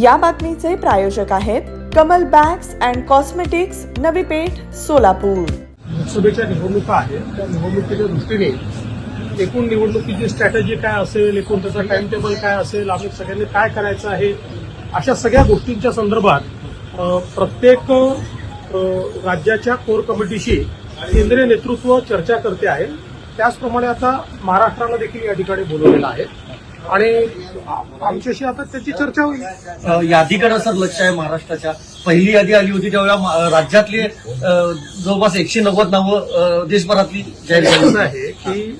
या बातमीचे प्रायोजक आहेत Kamal bags and cosmetics Navi Peth Solapur. लोकसभेच्या निवडणुका आहेत. त्या निवडणुकीच्या दृष्टीने एकूण निवडणुकीची स्ट्रॅटेजी काय असेल एकूण त्याचा टाइम टेबल काय असेल आम्ही सगळ्यांनी काय करायचं आहे अशा सगळ्या गोष्टींच्या संदर्भात प्रत्येक राज्याच्या कोर कमिटीशी केंद्रीय नेतृत्व चर्चा करते आहे. त्याचप्रमाणे आता महाराष्ट्राला देखील या ठिकाणी बोलवलेलं आहे. आणि आमच्याशी आता त्याची चर्चा होईल. यादीकडे सर लक्ष आहे महाराष्ट्राच्या. पहिली यादी आली होती त्यावेळेला राज्यातली जवळपास एकशे नव्वद नावं देशभरातली जाहीर झाली. आहे की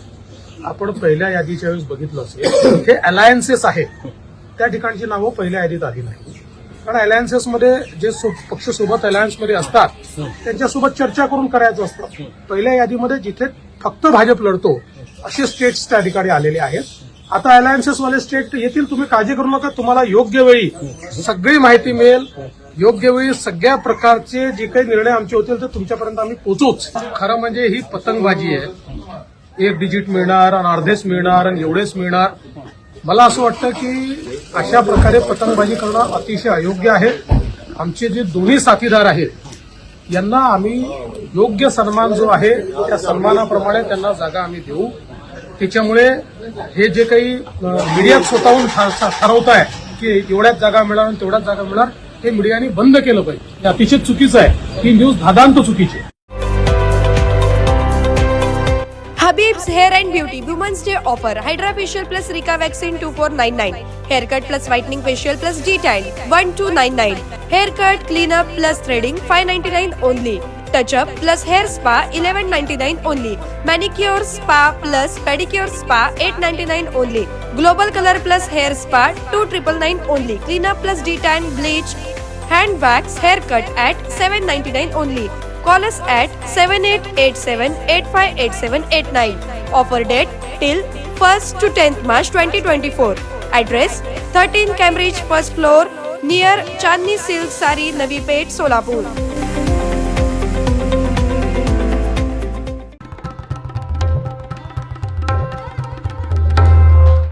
आपण पहिल्या यादीच्या वेळेस बघितलं असेल हे अलायन्सेस आहेत. त्या ठिकाणची नावं पहिल्या यादीत आली नाही कारण अलायन्सेसमध्ये जे पक्ष सोबत अलायन्समध्ये असतात त्यांच्यासोबत चर्चा करून करायचं असतं. पहिल्या यादीमध्ये जिथे फक्त भाजप लढतो असे स्टेट्स त्या ठिकाणी आलेले आहेत. आता अलायन्सेसवाले स्टेट येतील तुम्ही काळजी करू नका तुम्हाला योग्य वेळी सगळी माहिती मिळेल. योग्य वेळी सगळ्या प्रकारचे जे काही निर्णय आमचे होतील ते तुमच्यापर्यंत आम्ही पोचूच खरं म्हणजे ही पतंगबाजी आहे. एक डिजिट मिळणार आणि अर्धेच मिळणार आणि एवढेच मिळणार. मला असं वाटतं की अशा प्रकारे पतंगबाजी करणं अतिशय अयोग्य आहे. आमचे जे दोन्ही साथीदार आहेत यांना आम्ही योग्य सन्मान जो आहे त्या सन्मानाप्रमाणे त्यांना जागा आम्ही देऊ. त्याच्यामुळे हे जे काही मीडिया स्वतःहून ठरवत आहे की एवढ्याच जागा मिळणार आणि तेवढ्याच जागा मिळणार हे मीडियाने बंद केलं पाहिजे. अतिशय चुकीचं आहे. ही न्यूज धादांत चुकीची Habib's hair and beauty women's day offer hydra facial plus Rica waxing two four nine nine hair cut plus whitening facial plus G tile one two nine nine hair cut cleanup plus threading five ninety nine only. Touch up plus hair spa eleven ninety nine only manicure spa plus pedicure spa eight ninety nine only global colour plus hair spa two triple nine only cleanup plus D tan bleach hand wax hair cut at seven ninety nine only callers at seven eight eight seven eight five eight seven eight nine offer date till first to tenth March twenty twenty four address thirteen Cambridge first floor near Chandni silk sari Navi Peth Solapur